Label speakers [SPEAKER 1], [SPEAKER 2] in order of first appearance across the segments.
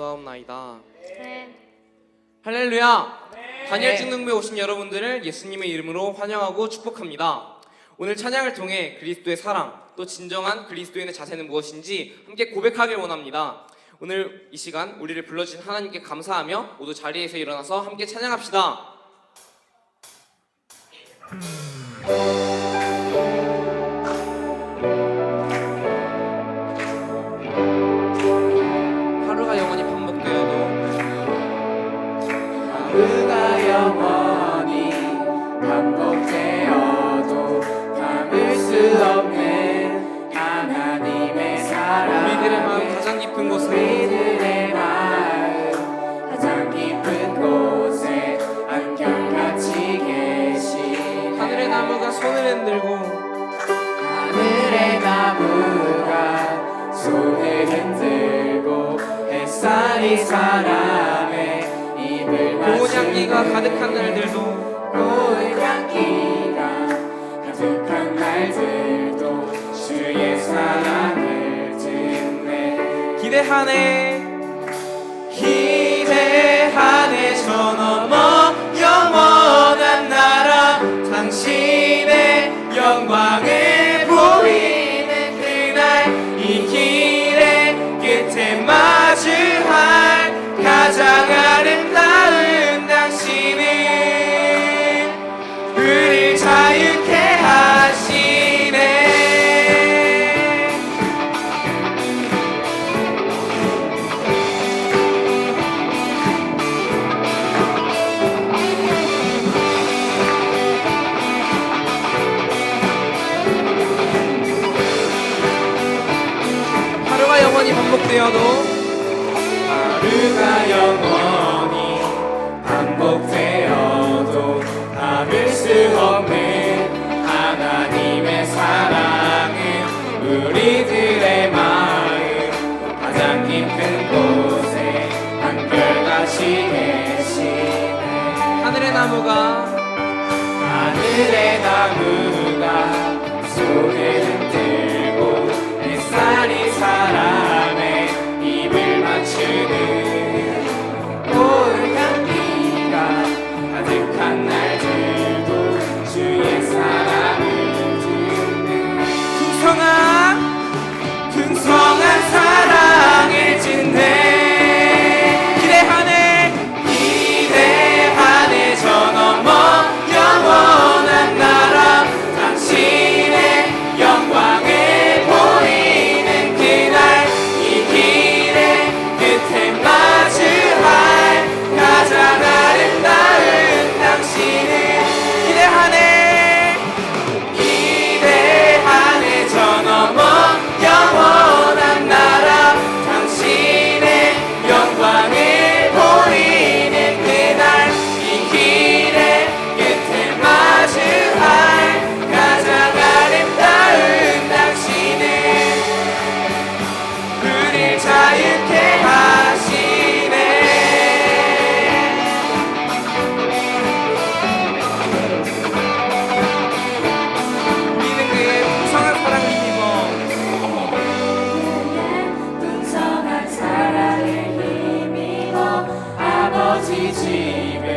[SPEAKER 1] 기도하옵나이다.
[SPEAKER 2] 네.
[SPEAKER 1] 할렐루야! 다니엘 증능부에 오신 여러분들을 예수님의 이름으로 환영하고 축복합니다. 오늘 찬양을 통해 그리스도의 사랑, 또 진정한 그리스도인의 자세는 무엇인지 함께 고백하길 원합니다. 오늘 이 시간 우리를 불러주신 하나님께 감사하며 모두 자리에서 일어나서 함께 찬양합시다. 하루가 영원히 반복되어도
[SPEAKER 3] 담을 수 없는 하나님의 사랑
[SPEAKER 1] 우리들의 마음 가장 깊은 곳에
[SPEAKER 3] 우리들의 마음 가장 깊은 곳에 안경같이 계신
[SPEAKER 1] 하늘의 나무가 손을 흔들고
[SPEAKER 3] 하늘의 나무가 손을 흔들고 햇살이 맞추는
[SPEAKER 1] 향기가 가득한 날들도
[SPEAKER 3] 고운 향기가 가득한 날들도 주의 사랑을 듣네.
[SPEAKER 1] 기대하네.
[SPEAKER 3] 기대하네. 저 넘어 깊은 곳에 한결같이 계시네.
[SPEAKER 1] 하늘의 나무가
[SPEAKER 3] 하늘의 나무가 손을 흔 아버지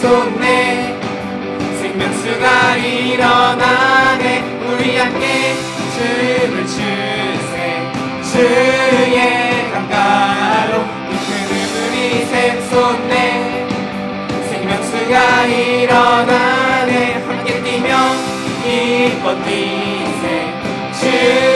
[SPEAKER 1] 손에
[SPEAKER 3] 생명수가 일어나네. 우리 함께 춤을 추세. 주의 강가로
[SPEAKER 1] 이끄는
[SPEAKER 3] 우리 샘손에 생명수가 일어나네. 함께 뛰며 기뻐 뛰세. 주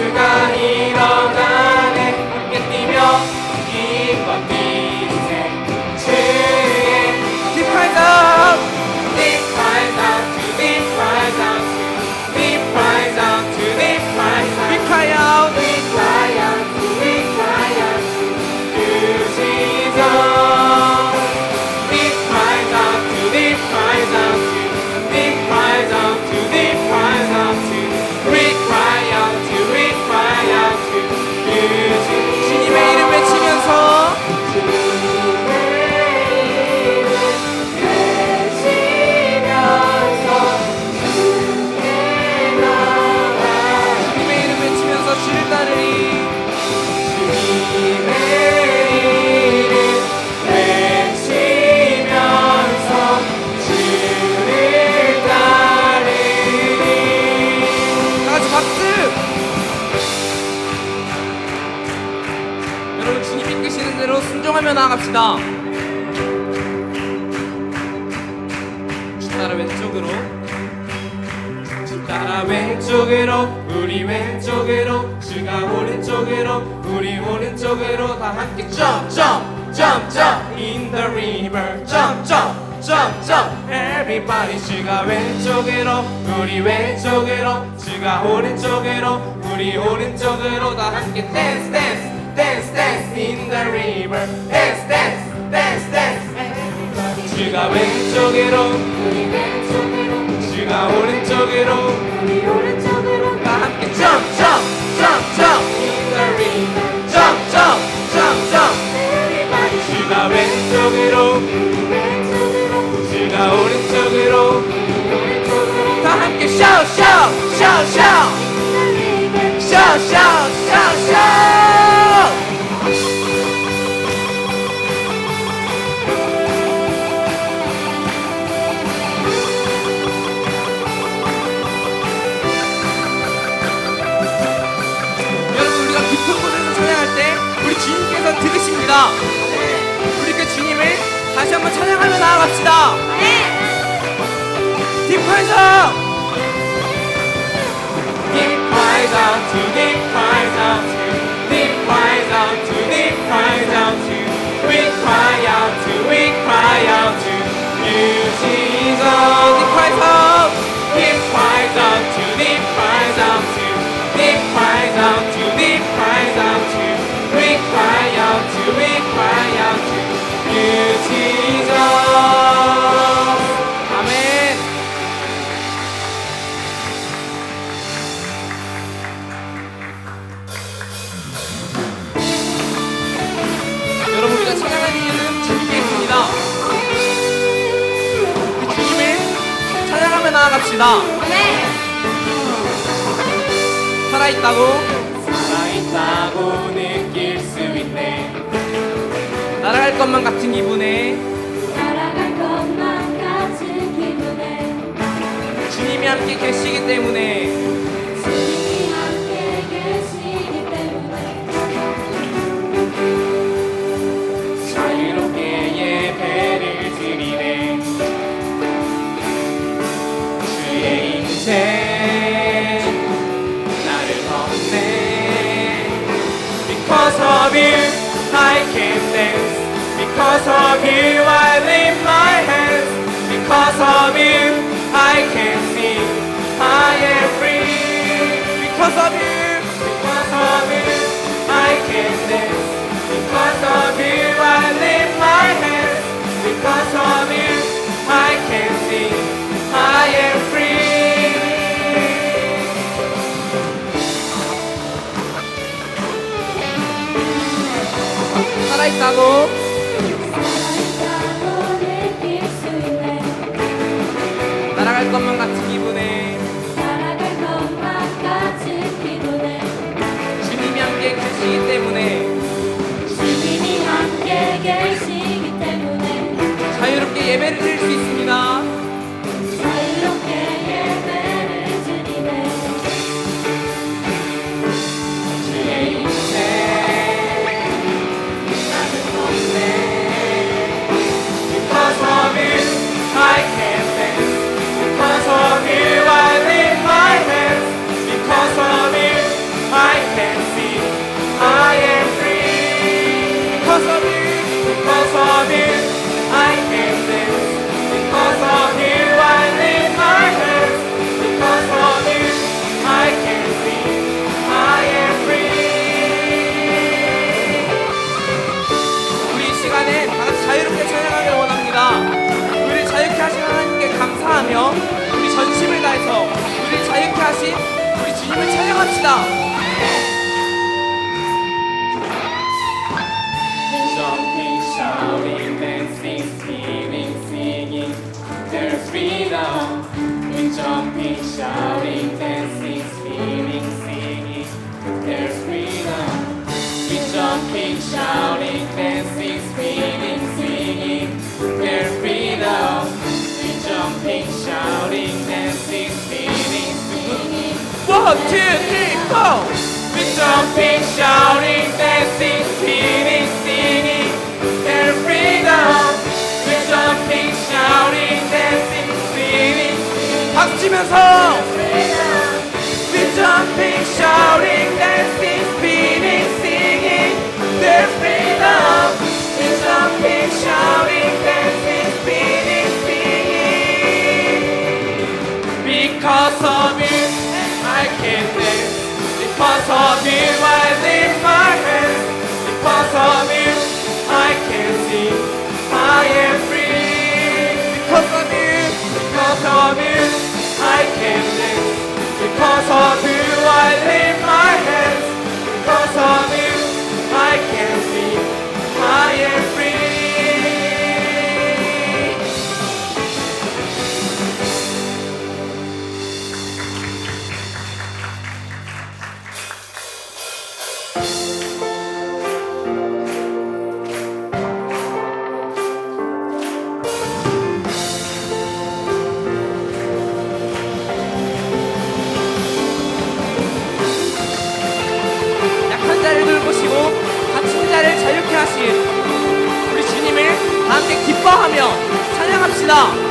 [SPEAKER 3] 예수가 일어 다 함께 댄스 댄스 댄스 댄스 in the river 댄스 댄스 댄스 댄스 쥐가 왼쪽으로 우리 왼쪽으로 쥐가 오른쪽으로 우리 오른쪽으로 다 함께 jump jump jump jump in the river jump jump jump jump everybody 쥐가 왼쪽으로 오른쪽으로 다 함께 shout
[SPEAKER 1] 합시다.
[SPEAKER 3] 살아있다고?
[SPEAKER 1] 살아있다고 느낄 수 있네.
[SPEAKER 3] 날아갈 것만 같은 기분에.
[SPEAKER 4] 날아갈 것만 같은 기분에.
[SPEAKER 3] 주님이 함께 계시기 때문에.
[SPEAKER 1] Because of you, I lift my hands. Because of you, I can sing. I am free. Because of you, Because of I can dance. Because of I lift my hands. Because of you, I can sing. I am free.
[SPEAKER 3] 계시기 때문에
[SPEAKER 4] 주님이 함께 계시기 때문에
[SPEAKER 3] 자유롭게 예배를 드릴 수 있습니다.
[SPEAKER 1] dancing, shouting, dancing, singing, singing, and freedom. We're jumping, shouting, dancing, singing.
[SPEAKER 3] 박수 치면서.
[SPEAKER 1] We're jumping, shouting, dancing.
[SPEAKER 3] 감.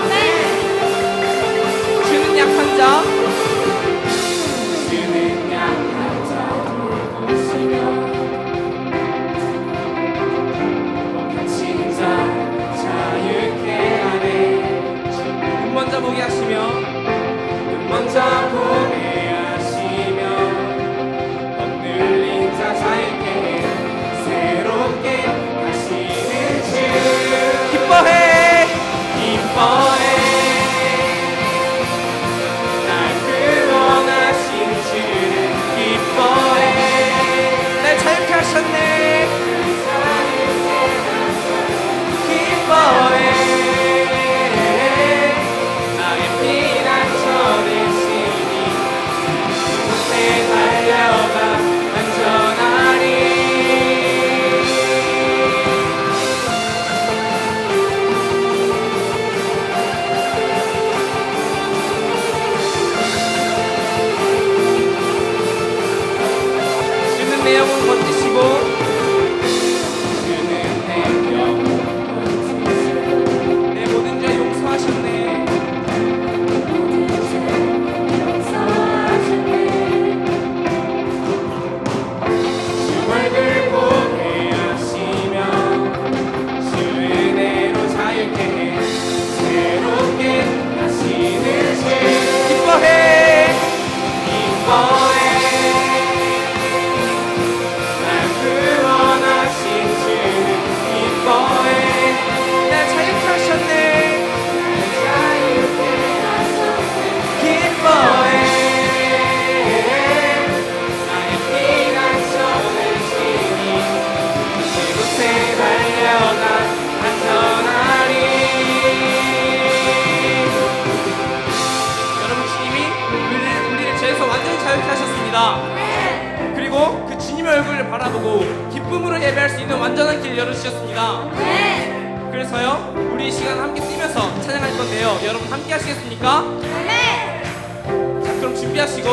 [SPEAKER 1] 기쁨으로 예배할 수 있는 완전한 길 열어주셨습니다.
[SPEAKER 2] 네.
[SPEAKER 1] 그래서요, 우리 이 시간 함께 뛰면서 찬양할 건데요. 여러분 함께 하시겠습니까?
[SPEAKER 2] 네.
[SPEAKER 1] 자, 그럼 준비하시고,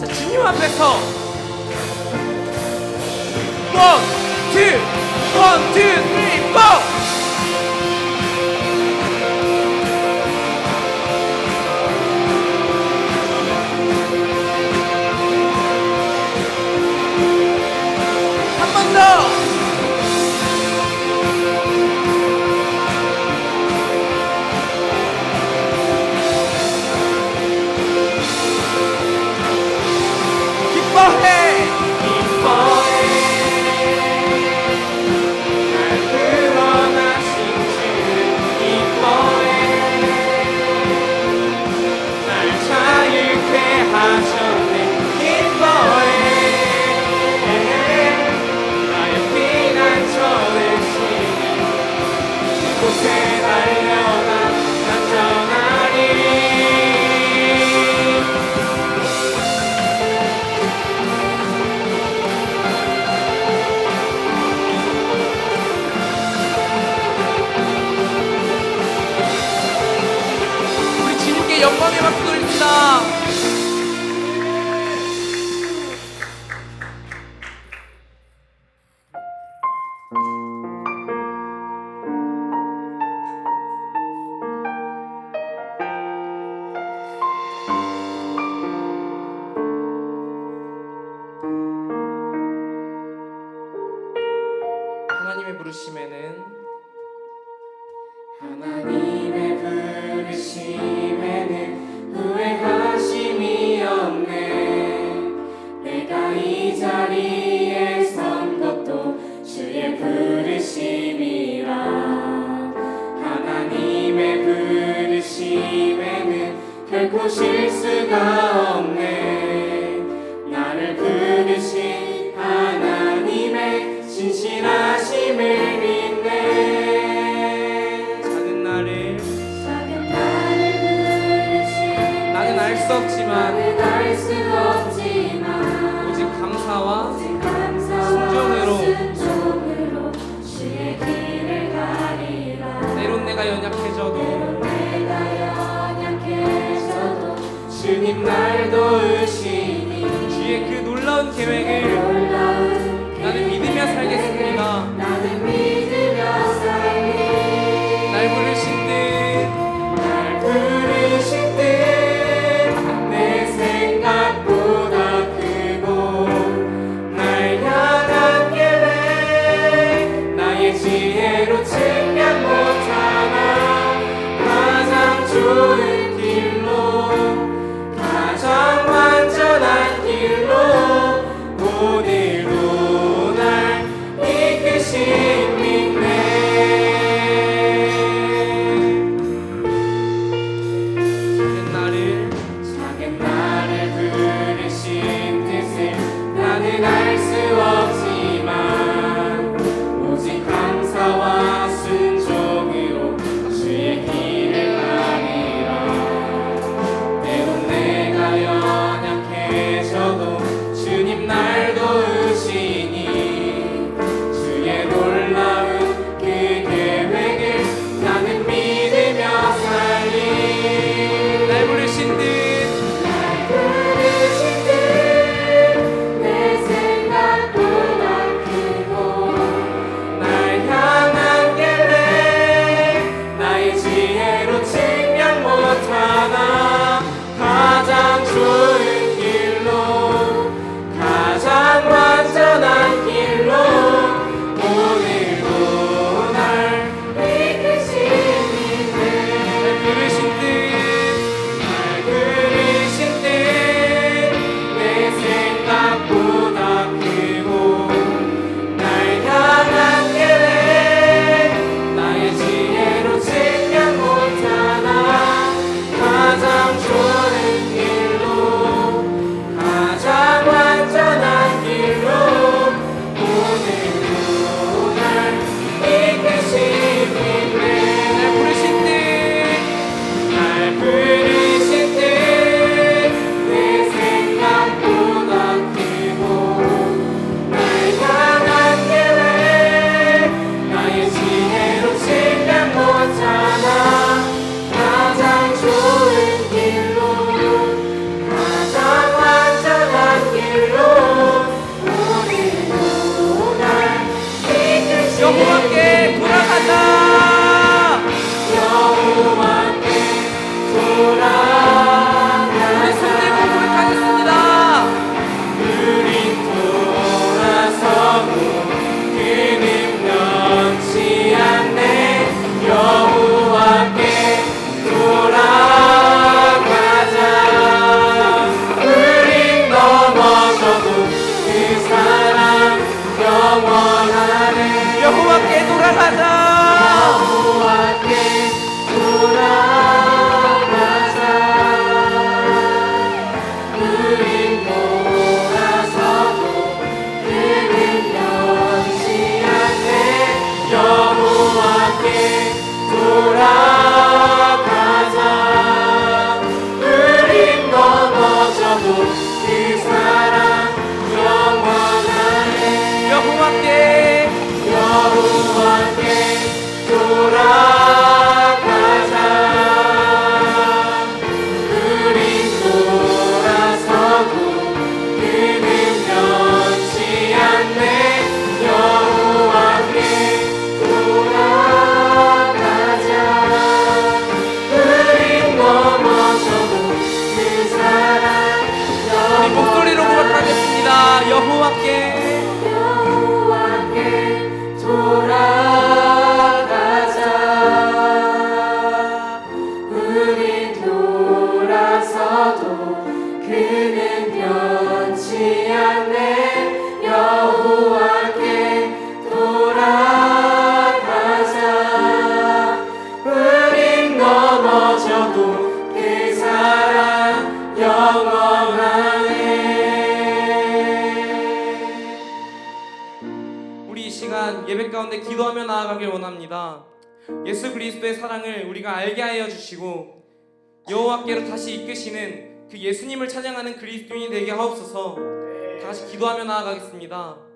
[SPEAKER 1] 자, 주님 앞에서, 원, 투, 원, 투, 쓰리, 포! 알수 없지만,
[SPEAKER 2] 없지만
[SPEAKER 1] 오직 감사와, 순종으로,
[SPEAKER 2] 순종으로
[SPEAKER 1] 때론 내가 연약해져도,
[SPEAKER 2] 연약해져도
[SPEAKER 3] 주님 날 도우시니
[SPEAKER 1] 주의 그 놀라운 계획을,
[SPEAKER 3] 계획을 나는 믿으며 살겠습니다. 가운데 기도하며 나아가길 원합니다. 예수 그리스도의 사랑을 우리가 알게 하여 주시고 여호와께로 다시 이끄시는 그 예수님을 찬양하는 그리스도인이 되게 하옵소서. 다 같이 기도하며 나아가겠습니다